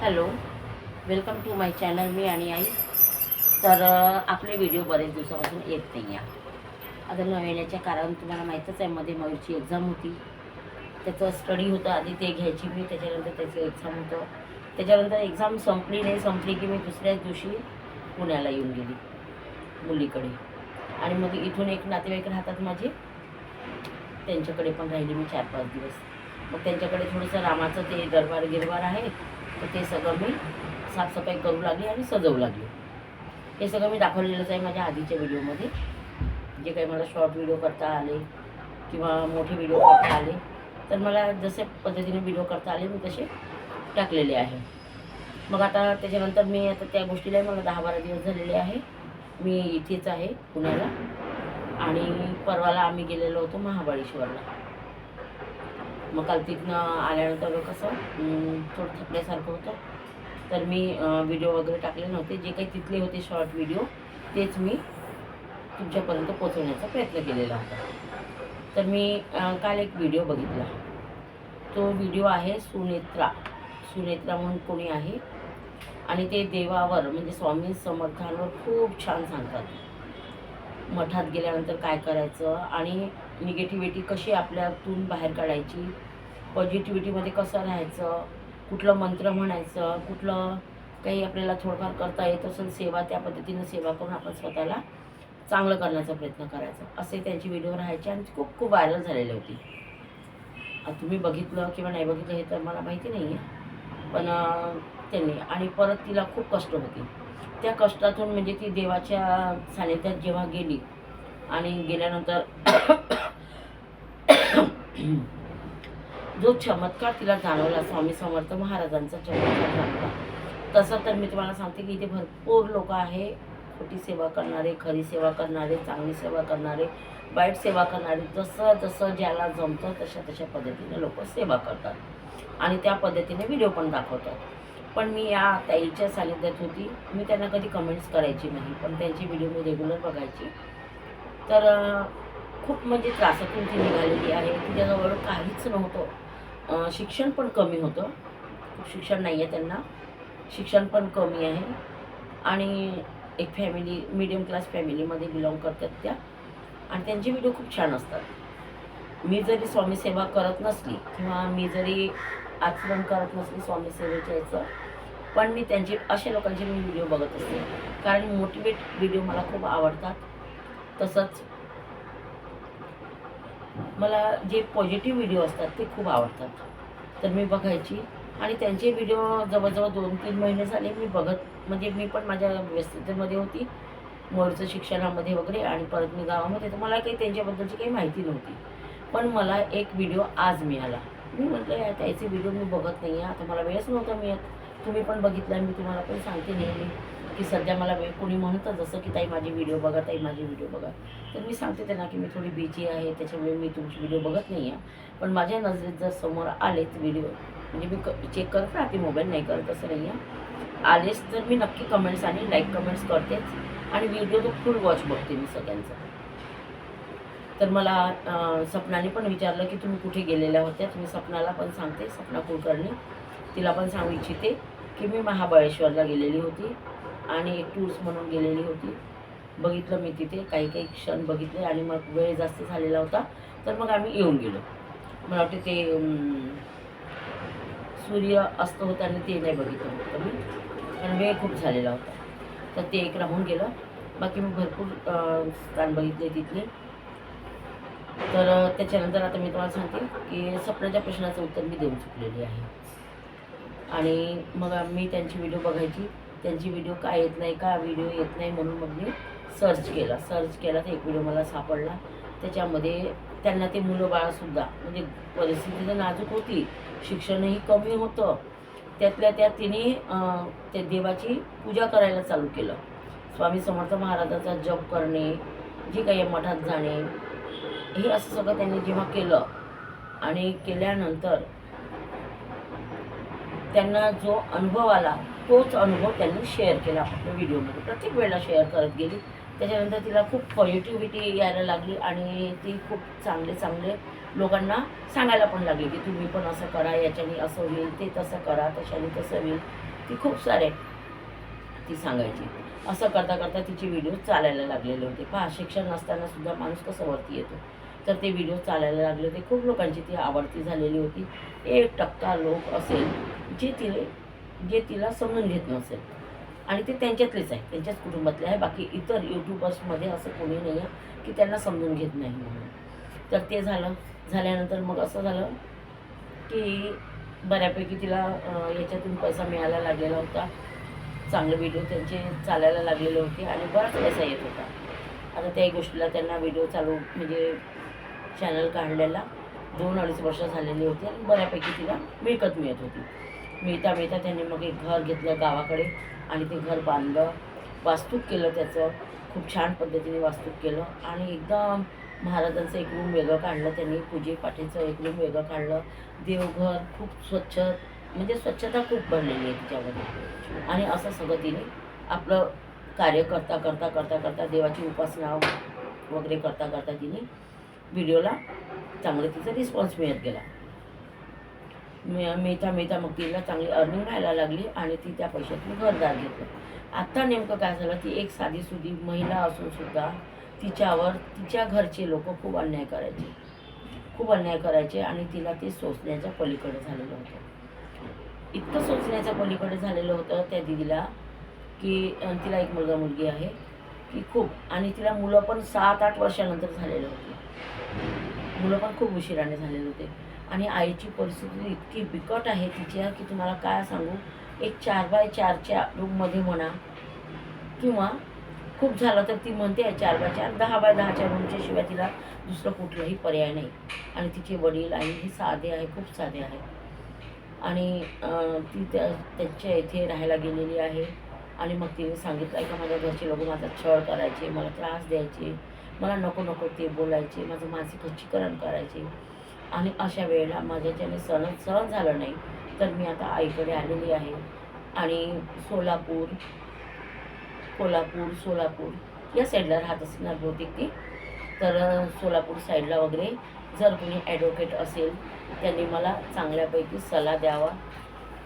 Hello welcome to my channel मी आणि आई. तर आपले व्हिडिओ बरेच दिवसापासून येत नाही आहे आता न येण्याचे कारण तुम्हाला माहीतच आहे मध्ये मयूरची एक्झाम होती. त्याचं स्टडी होतं आधी ते घ्यायची मी त्याच्यानंतर त्याचं एक्झाम होतं. त्याच्यानंतर एक्झाम संपली नाही संपली की मी दुसऱ्याच दिवशी पुण्याला येऊन गेली मुलीकडे. आणि मग इथून एक नातेवाईक राहतात माझे त्यांच्याकडे पण राहिली मी चार पाच दिवस. मग त्यांच्याकडे थोडंसं रामाचं ते दरबार गिरबार आहे तर ते सगळं मी साफसफाई करू लागली आणि सजवू लागली. हे सगळं मी दाखवलेलंच आहे माझ्या आधीच्या व्हिडिओमध्ये. जे काही मला शॉर्ट व्हिडिओ करता आले किंवा मोठे व्हिडिओ करता आले तर मला जसे पद्धतीने व्हिडिओ करता आले मी तसे टाकलेले आहे. मग आता त्याच्यानंतर मी आता त्या गोष्टीला मला दहा बारा दिवस झालेले आहे. मी इथेच आहे पुण्याला. आणि परवाला आम्ही गेलेलो होतो महाबळेश्वरला. मग काल तिथनं आल्यानंतर कसं थोडं थकल्यासारखं होतं. तर मी व्हिडिओ वगैरे टाकले नव्हते. जे काही तिथले होते शॉर्ट व्हिडिओ तेच मी तुमच्यापर्यंत पोचवण्याचा प्रयत्न केलेला होता. तर मी काल एक व्हिडिओ बघितला. तो व्हिडिओ आहे सुनेत्रा. सुनेत्रा म्हणून कोणी आहे? आणि ते देवावर म्हणजे स्वामी समर्थांवर खूप छान सांगतात. मठात गेल्यानंतर काय करायचं? आणि निगेटिव्हिटी कशी आपल्यातून बाहेर काढायची? पॉझिटिव्हिटीमध्ये कसं राहायचं? कुठलं मंत्र म्हणायचं? कुठलं काही आपल्याला थोडंफार करता येत असेल सेवा त्या पद्धतीनं सेवा करून आपण स्वतःला चांगलं करण्याचा प्रयत्न करायचा. असे त्यांची व्हिडिओ राहायचे आणि ती खूप खूप व्हायरल झालेले होती. तुम्ही बघितलं किंवा नाही बघितलं हे तर मला माहिती नाही आहे पण त्यांनी आणि परत तिला खूप कष्ट होती. त्या कष्टातून म्हणजे ती देवाच्या सानिध्यात जेव्हा गेली आणि गेल्यानंतर जो चमत्कार तिला जाणवला स्वामी समर्थ महाराजांचा चमत्कार जाणवला. तसं तर मी तुम्हाला सांगते की इथे भरपूर लोक आहे. खोटी सेवा करणारे खरी सेवा करणारे चांगली सेवा करणारे वाईट सेवा करणारे जसं जसं ज्याला जमतं तशा तशा पद्धतीने लोक सेवा करतात. आणि त्या पद्धतीने व्हिडिओ पण दाखवतात. पण मी या ताईच्या सानिध्यात होती. मी त्यांना कधी कमेंट्स करायची नाही. पण त्यांची व्हिडिओ मी रेग्युलर बघायची. तर खूप म्हणजे त्रासातून ती निघालेली आहे. तिच्याजवळ काहीच नव्हतं. शिक्षण पण कमी होतं. शिक्षण नाही आहे त्यांना. शिक्षण पण कमी आहे. आणि एक फॅमिली मिडियम क्लास फॅमिलीमध्ये बिलॉंग करतात त्या. आणि त्यांचे व्हिडिओ खूप छान असतात. मी जरी स्वामी सेवा करत नसली किंवा मी जरी आचरण करत नसली स्वामी सेवेच्या याचं पण मी त्यांचे अशा लोकांचे मी व्हिडिओ बघत असते. कारण मोटिवेट व्हिडिओ मला खूप आवडतात. तसंच. मला जे पॉझिटिव्ह व्हिडिओ असतात ते खूप आवडतात. तर मी बघायची. आणि त्यांचे व्हिडिओ जवळजवळ दोन तीन महिने झाले मी बघत म्हणजे मी पण माझ्या व्यस्ततेमध्ये होती. मोरचं शिक्षणामध्ये वगैरे आणि परत मी गावामध्ये. तर मला काही त्यांच्याबद्दलची काही माहिती नव्हती. पण मला एक व्हिडिओ आज मिळाला. मी म्हटलं या त्याचे व्हिडिओ मी बघत नाही आहे आता मला वेळच नव्हता मिळत. तुम्ही पण बघितला मी तुम्हाला पण सांगते नेहमी. की सध्या मला वेळ कोणी म्हणतं जसं की ताई माझी व्हिडिओ बघा ताई माझी व्हिडिओ बघा. तर मी सांगते त्यांना की मी थोडी बिझी आहे त्याच्यामुळे मी तुमची व्हिडिओ बघत नाही आहे पण माझ्या नजरेत जर समोर आलेच व्हिडिओ म्हणजे मी क चेक करत राहते मोबाईल नाही करत असं नाही आहे आलेच तर मी नक्की कमेंट्स आणि लाईक कमेंट्स करतेच. आणि व्हिडिओ तो फुल वॉच बघते मी सगळ्यांचा. तर मला सपनाने पण विचारलं की तुम्ही कुठे गेलेल्या होत्या? तुम्ही सपनाला पण सांगते सपना कुलकर्णी. तिला पण सांगू इच्छिते की मी महाबळेश्वरला गेलेली होती. आणि एक टूर्स म्हणून गेलेली होती. बघितलं मी तिथे काही काही क्षण बघितले आणि मग वेळ जास्त झालेला होता तर मग आम्ही येऊन गेलो. मला वाटते ते सूर्य अस्त होताना ते नाही बघितलं होतं मी. कारण वेळ खूप झालेला होता. तर ते एक राहून गेलं. बाकी मी भरपूर स्थान बघितले तिथले. तर त्याच्यानंतर आता मी तुम्हाला सांगते की सपनाच्या प्रश्नाचं उत्तर मी देऊन चुकलेली आहे. आणि मग मी त्यांची व्हिडिओ बघायची. त्यांची व्हिडिओ का येत नाही का व्हिडिओ येत नाही म्हणून मग मी सर्च केला. सर्च केला तर एक व्हिडिओ मला सापडला. त्याच्यामध्ये त्यांना ते मुलं बाळसुद्धा म्हणजे परिस्थिती तर नाजूक होती. शिक्षणही कमी होतं. त्यातल्या त्या तिने त्या देवाची पूजा करायला चालू केलं. स्वामी समर्थ महाराजाचा जप करणे जे काही मठात जाणे हे असं सगळं त्यांनी जेव्हा केलं आणि केल्यानंतर त्यांना जो अनुभव आला तोच अनुभव त्यांनी शेअर केला. आपल्या व्हिडिओमध्ये प्रत्येक वेळेला शेअर करत गेली. त्याच्यानंतर तिला खूप पॉझिटिव्हिटी यायला लागली आणि ती खूप चांगले चांगले लोकांना सांगायला पण लागली की तुम्ही पण असं करा याच्याने असं होईल ते तसं करा तशाने तसं होईल. ती खूप सारे ती सांगायची. असं करता करता तिचे व्हिडिओ चालायला लागलेले होते. पहा शिक्षण नसताना सुद्धा माणूस कसं वरती येतो? तर ते व्हिडिओ चालायला लागले होते. खूप लोकांची ती आवडती झालेली होती. एक टक्का लोक असेल जे तिने जे तिला समजून घेत नसेल. आणि ते त्यांच्यातलेच आहे त्यांच्याच कुटुंबातले आहे बाकी इतर यूट्यूबर्समध्ये असं कोणी नाही आहे की त्यांना समजून घेत नाही म्हणून. तर ते झालं. झाल्यानंतर मग असं झालं की बऱ्यापैकी तिला याच्यातून पैसा मिळायला लागलेला होता. चांगले व्हिडिओ त्यांचे चालायला लागलेले होते आणि बराच पैसा येत होता. आता त्याही गोष्टीला त्यांना व्हिडिओ चालू म्हणजे चॅनल काढलेला दोन अडीच वर्ष झालेली होती आणि बऱ्यापैकी तिला मिळकत मिळत होती. मिळता मिळता त्यांनी मग एक घर घेतलं गावाकडे आणि ते घर बांधलं. वास्तूक केलं त्याचं. खूप छान पद्धतीने वास्तूक केलं. आणि एकदम महाराजांचं एक रूम वेगळं काढलं त्यांनी. पूजेपाठीचं एक रूम वेगळं काढलं. देवघर खूप स्वच्छ म्हणजे स्वच्छता खूप भरलेली आहे तिच्यामध्ये. आणि असं सगळं तिने आपलं कार्य करता करता करता करता देवाची उपासना वगैरे करता करता तिने व्हिडिओला चांगलं तिचा रिस्पॉन्स मिळत गेला. मि- मिळता मिळता मग तिला चांगली अर्निंग व्हायला लागली आणि ती त्या पैशातून घरदार घेतलं. आत्ता नेमकं काय झालं ती एक साधी सुधी महिला असून सुद्धा तिच्यावर तिच्या घरचे लोक खूप अन्याय करायचे. खूप अन्याय करायचे आणि तिला ते सोचण्याच्या पलीकडे झालेलं होतं. इतकं सोसण्याच्या पलीकडे झालेलं होतं त्या दिदीला की तिला एक मुलगा मुलगी आहे की खूप. आणि तिला मुलं पण सात आठ वर्षानंतर झालेलं होते. मुलं पण खूप उशिराने झालेले होते. आणि आईची परिस्थिती इतकी बिकट आहे तिच्या की तुम्हाला काय सांगू? एक चार बाय चारच्या रूममध्ये म्हणा किंवा खूप झालं तर ती म्हणते आहे चार बाय चार दहा बाय दहाच्या रूमच्या शिवाय तिला दुसरं कुठलाही पर्याय नाही. आणि तिचे वडील आई हे साधे आहे खूप साधे आहे. आणि ती त्या त्यांच्या इथे राहायला गेलेली आहे. आणि मग तिने सांगितलं आहे का माझ्या घरचे लोक माझा छळ करायचे मला त्रास द्यायचे मला नको नको ते बोलायचे माझं मानसिक खच्चीकरण करायचे. आणि अशा वेळेला माझ्याच्याने सण सहन झालं नाही तर मी आता आईकडे आलेली आहे. आणि सोलापूर कोल्हापूर सोलापूर या साईडला राहत असणार बहुतेक ती. तर सोलापूर साईडला वगैरे जर कोणी ॲडव्होकेट असेल त्यांनी मला चांगल्यापैकी सल्ला द्यावा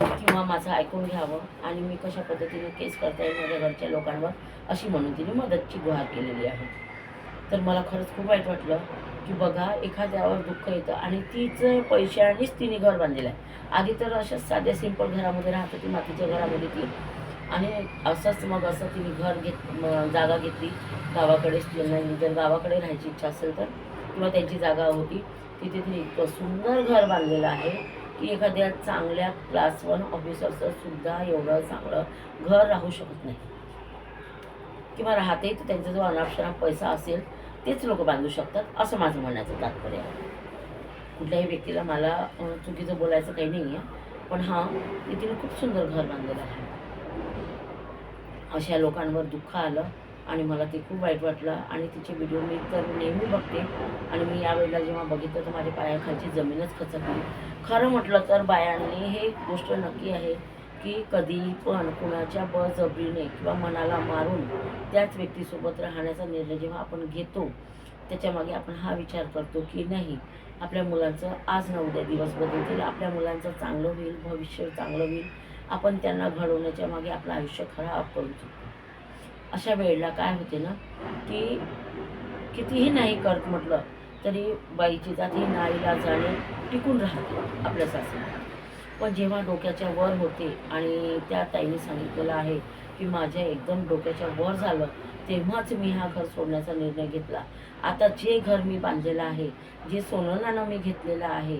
किंवा माझं ऐकून घ्यावं आणि मी कशा पद्धतीने केस करता येईल माझ्या घरच्या लोकांवर अशी म्हणून तिने मदतची गुहार केलेली आहे. तर मला खरंच खूप वाईट वाटलं की बघा एखाद्यावर दुःख येतं आणि तिचं पैशानेच तिने घर बांधलेलं आहे. आधी तर अशाच साध्या सिंपल घरामध्ये राहत होती मातीच्या घरामध्ये ती. आणि असंच मग असं तिने घर घेत जागा घेतली. गावाकडेच नाही. जर गावाकडे राहायची इच्छा असेल तर किंवा त्यांची जागा होती तिथे तिने इतकं सुंदर घर बांधलेलं आहे की एखाद्या चांगल्या क्लास वन ऑफिसरचं सुद्धा एवढं चांगलं घर राहू शकत नाही. किंवा राहते तर त्यांचा जो अनाक्षरा पैसा असेल तेच लोक बांधू शकतात असं माझं म्हणण्याचं तात्पर्य आहे. कुठल्याही व्यक्तीला मला चुकीचं बोलायचं काही नाही आहे पण हां तिने खूप सुंदर घर बांधलेलं आहे. अशा लोकांवर दुःख आलं आणि मला ते खूप वाईट वाटलं आणि तिचे व्हिडिओ मी तर नेहमी बघते आणि मी यावेळेला जेव्हा बघितलं तर माझ्या पायाखालची जमीनच खचकली खरं म्हटलं तर बायांनी हे गोष्ट नक्की आहे की कधी पण कुणाच्या बळजबरीने किंवा मनाला मारून त्याच व्यक्तीसोबत राहण्याचा निर्णय जेव्हा आपण घेतो त्याच्यामागे आपण हा विचार करतो की नाही आपल्या मुलांचं आज न उद्या दिवस बदलतील आपल्या मुलांचं चांगलं होईल भविष्य चांगलं होईल आपण त्यांना घडवण्याच्या मागे आपलं आयुष्य खराब करू शकतो. अशा वेळेला काय होते ना की कितीही नाही करत म्हटलं तरी बाईची जात ही नाईला जाणे टिकून राहते आपल्या सासऱ्याला. पण जेव्हा डोक्याच्या वर होते आणि त्या ताईने सांगितलेलं आहे की माझ्या एकदम डोक्याच्या वर झालं तेव्हाच मी हा घर सोडण्याचा निर्णय घेतला. आता जे घर मी बांधलेलं आहे जे सोनं मी घेतलेलं आहे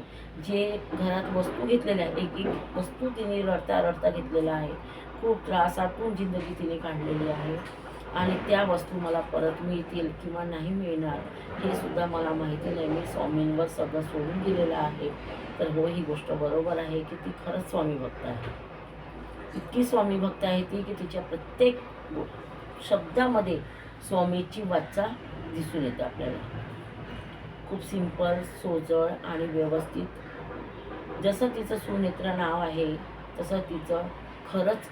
जे घरात वस्तू घेतलेल्या आहे एक एक वस्तू तिने रडता रडता घेतलेलं आहे खूप त्रासातून जिंदगी तिने काढलेली आहे. आणि त्या वस्तू मला परत मिळतील किंवा नाही मिळणार हे सुद्धा मला माहिती नाही. मी स्वामींवर सगळं सोडून दिलेलं आहे. तर हो ही गोष्ट बरोबर आहे की ती खरंच स्वामी भक्त आहे. इतकी स्वामी भक्त आहे ती की तिच्या प्रत्येक शब्दामध्ये स्वामीची वाचा दिसून येते आपल्याला. खूप सिंपल सोजळ आणि व्यवस्थित. जसं तिचं सुनेत्र नाव आहे तसं तिचं खरंच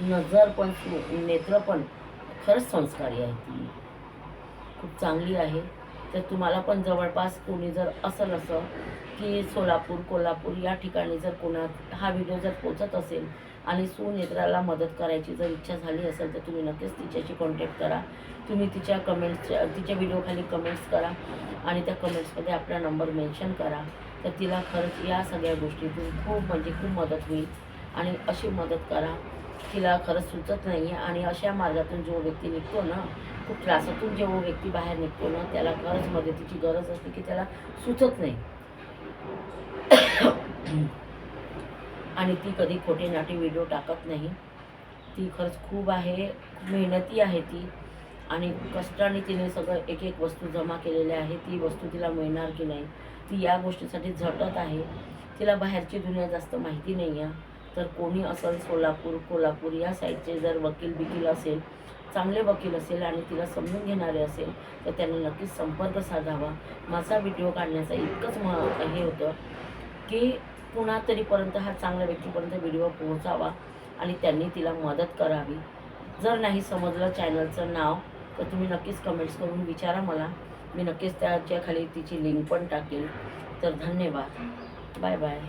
नजर पण सु नेत्र पण खरंच संस्कारी आहे ती. खूप चांगली आहे. तर तुम्हाला पण जवळपास कोणी जर असं असं की सोलापूर कोल्हापूर या ठिकाणी जर कोणा हा व्हिडिओ जर पोचत असेल आणि सुनेत्राला मदत करायची जर इच्छा झाली असेल तर तुम्ही नक्कीच तिच्याशी कॉन्टॅक्ट करा. तुम्ही तिच्या कमेंट्सच्या तिच्या व्हिडिओखाली कमेंट्स करा आणि त्या कमेंट्समध्ये आपला नंबर मेन्शन करा. तर तिला खरंच या सगळ्या गोष्टीतून खूप म्हणजे खूप मदत होईल आणि अशी मदत करा. तिला खरंच सुचत नाही आहे आणि अशा मार्गातून जो व्यक्ती निघतो ना खूप त्रासातून जो व्यक्ती बाहेर निघतो ना त्याला खरंच मदतीची गरज असते की त्याला सुचत नाही. आणि ती कधी खोटे नाटे व्हिडिओ टाकत नाही. ती खरंच खूप आहे मेहनती आहे ती. आणि कष्टाने तिने सगळं एक एक वस्तू जमा केलेल्या आहे ती वस्तू तिला मिळणार की नाही ती या गोष्टीसाठी झटत आहे. तिला बाहेरची दुनिया जास्त माहिती नाही आहे तर कोणी असेल सोलापूर कोल्हापूर या साईडचे जर वकील बिकील असेल चांगले वकील असेल आणि तिला समजून घेणारे असेल तर त्यांनी नक्कीच संपर्क साधावा. माझा व्हिडिओ काढण्याचा इतकंच म हे होतं की कुणा तरीपर्यंत हा चांगल्या व्यक्तीपर्यंत व्हिडिओ पोहोचावा आणि त्यांनी तिला मदत करावी. जर नाही समजलं चॅनलचं नाव तर तुम्ही नक्कीच कमेंट्स करून विचारा मला. मी नक्कीच त्याच्याखाली तिची लिंक पण टाकेल. तर धन्यवाद. Bye bye